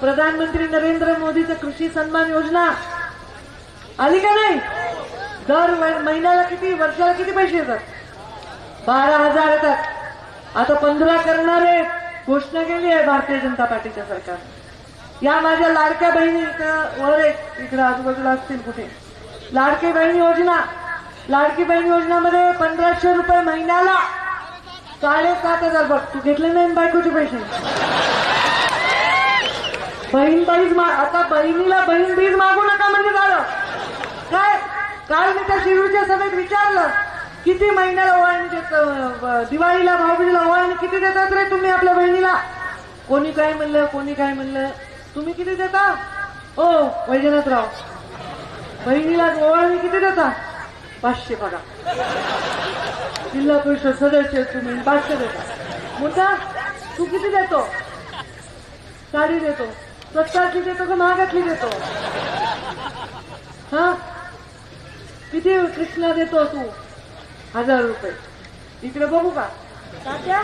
प्रधानमंत्री नरेंद्र मोदीचं कृषी सन्मान योजना. आली का नाही? दर महिन्याला किती वर्षाला किती पैसे येतात? बारा हजार येतात. आता पंधरा करणार आहे घोषणा केली आहे भारतीय जनता पार्टीच्या सरकारने या माझ्या लाडक्या बहिणी वर एक इकडं आजूबाजूला असतील कुठे? लाडकी बहीण योजना. लाडकी बहीण योजनामध्ये पंधराशे रुपये महिन्याला साडेसात हजार बघ तू घेतले नाही बायकोचे पैसे? बहीण बाईज आता बहिणीला बहीण बीज मागू नका म्हणजे झालं. काय? काल मी त्या शिरूरच्या सभेत विचारलं किती महिन्याला ओवाळणी देत दिवाळीला भाऊबीजीला ओवाळणी किती देतात रे तुम्ही आपल्या बहिणीला? कोणी काय म्हणलं कोणी काय म्हणलं? तुम्ही किती देता? ओ वैजनाथराव. बहिणीला ओवाळणी किती देता? पाचशे बघा. जिल्हा परिषद सदस्य तुम्ही पाचशे देता. मुद्दा तू किती देतो? साडी देतो. स्वस्तातली देतो का महागातली देतो. हा? किती कृष्णा देतो तू? हजार रुपये. इकडे बघू का? तात्या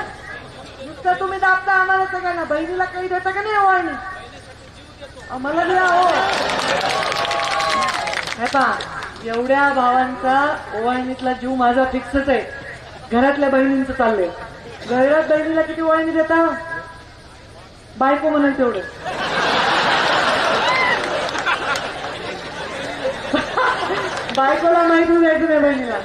नुसतं तुम्ही दाबता आम्हाला सगळ्यांना. बहिणीला काही देता का नाही हो ओवाळणी आम्हाला द्या हो. पा एवढ्या भावांचा ओवाळणीतला जीव माझा फिक्सच आहे. घरातल्या बहिणींचं चाललंय. घरात बहिणीला किती ओवाळणी देता? बायको म्हणाल तेवढं. बायकोला माहितच नाही तुम्ही बहिणीला